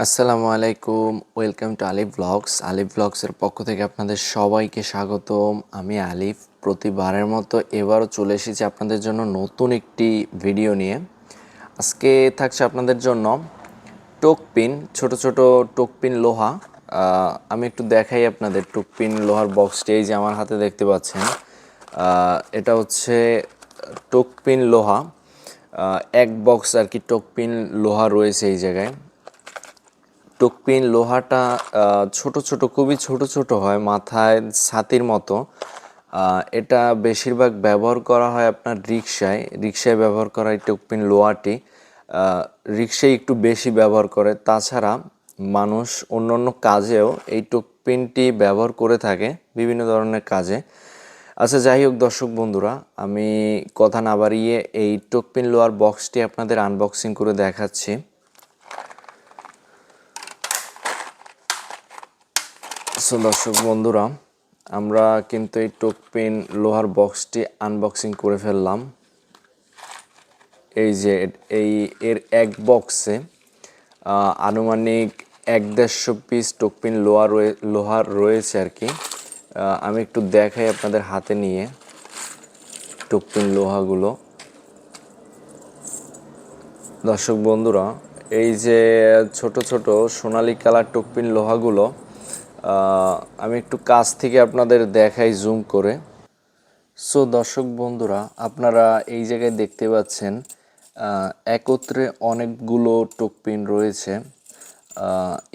আসসালামু আলাইকুম, welcome to Alif blogs. আলিফ ব্লগসের পক্ষ থেকে আপনাদের সবাইকে স্বাগতম। আমি আলিফ, প্রতিবারের মতো এবারও চলে এসেছি আপনাদের জন্য নতুন একটি ভিডিও নিয়ে। আজকে থাকছে আপনাদের জন্য টোকপিন, ছোট ছোট টোকপিন লোহা। আমি একটু দেখাই আপনাদের টোকপিন লোহার বক্সটি, এই যে আমার হাতে দেখতে পাচ্ছেন। এটা হচ্ছে টোকপিন লোহা। এক বক্স আর কি টোকপিন লোহা রয়েছে এই জায়গায়। টোকপিন লোহাটা ছোট ছোট, খুবই ছোট ছোট হয়, মাথায় ছাতির মতো। এটা বেশিরভাগ ব্যবহার করা হয় আপনার রিক্সায় রিক্সায় ব্যবহার করা এই টোকপিন লোহাটি রিক্সায় একটু বেশি ব্যবহার করে। তাছাড়া মানুষ অন্য অন্য কাজেও এই টোকপিনটি ব্যবহার করে থাকে, বিভিন্ন ধরনের কাজে। আচ্ছা যাই হোক দর্শক বন্ধুরা, আমি কথা না বাড়িয়ে এই টোকপিন লোহার বক্সটি আপনাদের আনবক্সিং করে দেখাচ্ছি। সো দর্শক বন্ধুরা, আমরা কিন্তু এই টোকপিন লোহার বক্সটি আনবক্সিং করে ফেললাম। এই যে এই এর এক বক্সে আনুমানিক এক দেড়শো পিস টোকপিন লোহা রয়ে লোহার রয়েছে আর কি। আমি একটু দেখাই আপনাদের হাতে নিয়ে টোকপিন লোহাগুলো। দর্শক বন্ধুরা, এই যে ছোট ছোট সোনালী কালার টোকপিন লোহাগুলো আমি একটু কাছ থেকে আপনাদের দেখাই জুম করে। সো দর্শক বন্ধুরা, আপনারা এই জায়গায় দেখতে পাচ্ছেন একত্রে অনেকগুলো টোকপিন রয়েছে।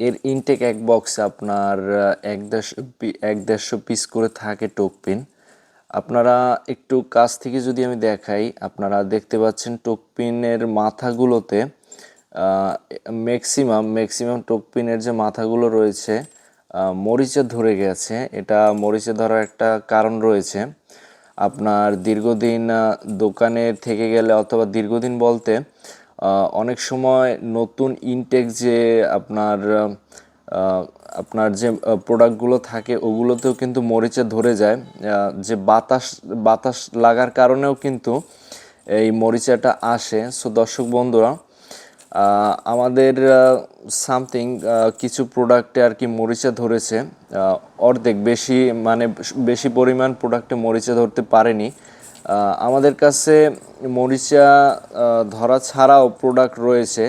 এর ইনটেক এক বক্সে আপনার এক দেড়শো এক দেড়শো পিস করে থাকে টোকপিন আপনারা একটু কাছ থেকে যদি আমি দেখাই, আপনারা দেখতে পাচ্ছেন টোকপিনের মাথাগুলোতে ম্যাক্সিমাম ম্যাক্সিমাম টোকপিনের যে মাথাগুলো রয়েছে মরিচে ধরে গেছে। এটা মরিচে ধরার একটা কারণ রয়েছে। আপনার দীর্ঘদিন দোকানে থেকে গেলে অথবা দীর্ঘদিন বলতে অনেক সময় নতুন ইনটেক যে আপনার আপনার যে প্রোডাক্টগুলো থাকে, ওগুলোতেও কিন্তু মরিচে ধরে যায়। যে বাতাস বাতাস লাগার কারণেও কিন্তু এই মরিচাটা আসে। সো দর্শক বন্ধুরা আমাদের সামথিং কিছু প্রোডাক্টে আর কি মরিচা ধরেছে। অর্ধেক বেশি মানে বেশি পরিমাণ প্রোডাক্টে মরিচা ধরতে পারেনি। আমাদের কাছে মরিচা ধরা ছাড়াও প্রোডাক্ট রয়েছে।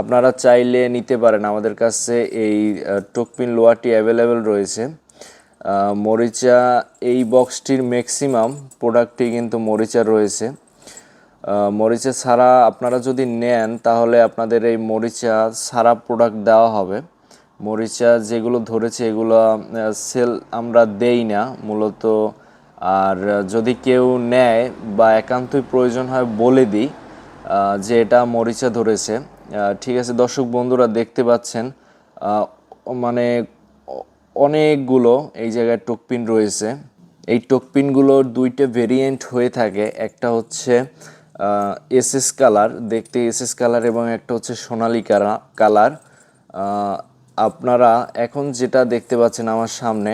আপনারা চাইলে নিতে পারেন। আমাদের কাছে এই টোকপিন লোয়াটি অ্যাভেলেবেল রয়েছে। মরিচা এই বক্সটির ম্যাক্সিমাম প্রোডাক্টই কিন্তু মরিচা রয়েছে। মরিচা ছাড়া আপনারা যদি নেন, তাহলে আপনাদের এই মরিচা ছাড়া প্রোডাক্ট দেওয়া হবে। মরিচা যেগুলো ধরেছে, এগুলো সেল আমরা দেই না মূলত। আর যদি কেউ নেয় বা একান্তই প্রয়োজন হয় বলে দিই যে এটা মরিচা ধরেছে। ঠিক আছে, দর্শক বন্ধুরা দেখতে পাচ্ছেন মানে অনেকগুলো এই জায়গায় টোকপিন রয়েছে। এই টোকপিনগুলোর দুইটা ভেরিয়েন্ট হয়ে থাকে। একটা হচ্ছে এসএস কালার, দেখতে এসএস কালার এবং একটা হচ্ছে সোনালি কালার। আপনারা এখন যেটা দেখতে পাচ্ছেন আমার সামনে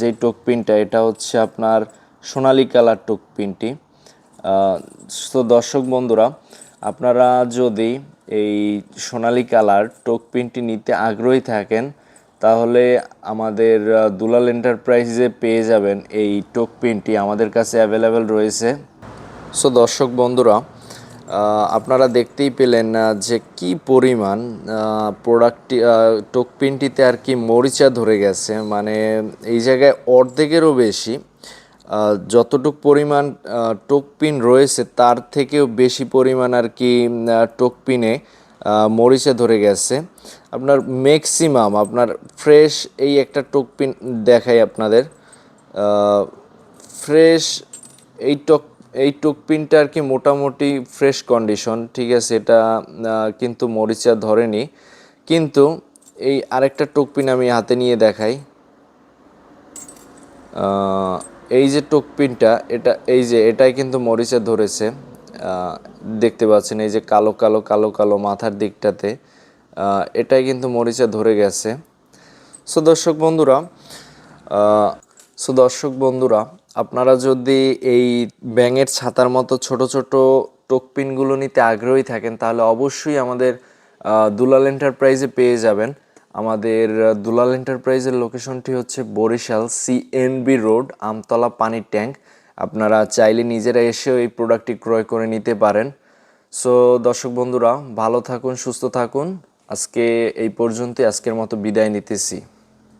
যেই টোকপিনটা এটা হচ্ছে আপনার সোনালি কালার টোকপিনটি তো দর্শক বন্ধুরা, আপনারা যদি এই সোনালি কালার টোকপিনটি নিতে আগ্রহী থাকেন, তাহলে আমাদের দুলাল এন্টারপ্রাইজে পেয়ে যাবেন এই টোকপিনটি আমাদের কাছে অ্যাভেলেবেল রয়েছে। সো দর্শক বন্ধুরা আপনারা দেখতেই পেলেন যে কি পরিমাণ প্রোডাক্টটি টোকপিনটিতে আর কি মরিচা ধরে গেছে। মানে এই জায়গায় অর্ধেকেরও বেশি যতটুক পরিমাণ টোকপিন রয়েছে, তার থেকেও বেশি পরিমাণ আর কি টোকপিনে মরিচা ধরে গেছে। আপনার ম্যাক্সিমাম আপনার ফ্রেশ এই একটা টোকপিন দেখাই আপনাদের ফ্রেশ এই টক এই টোকপিনটা আর কি মোটামুটি ফ্রেশ কন্ডিশন ঠিক আছে, এটা কিন্তু মরিচা ধরেনি। কিন্তু এই আরেকটা টোকপিন আমি হাতে নিয়ে দেখাই। এই যে টোকপিনটা এটা, এই যে, এটাই কিন্তু মরিচা ধরেছে। দেখতে পাচ্ছেন, এই যে কালো কালো কালো কালো মাথার দিকটাতে এটাই কিন্তু মরিচা ধরে গেছে। সো দর্শক বন্ধুরা সো দর্শক বন্ধুরা আপনারা যদি এই ব্যাঙের ছাতার মতো ছোট ছোট টোকপিনগুলো নিতে আগ্রহী থাকেন, তাহলে অবশ্যই আমাদের দুলাল এন্টারপ্রাইজে পেয়ে যাবেন। আমাদের দুলাল এন্টারপ্রাইজের লোকেশনটি হচ্ছে বরিশাল সিএনবি রোড আমতলা পানির ট্যাঙ্ক। আপনারা চাইলে নিজেরা এসেও এই প্রোডাক্টটি ক্রয় করে নিতে পারেন। সো, দর্শক বন্ধুরা, ভালো থাকুন, সুস্থ থাকুন। আজকে এই পর্যন্তই, আজকের মতো বিদায় নিতেছি।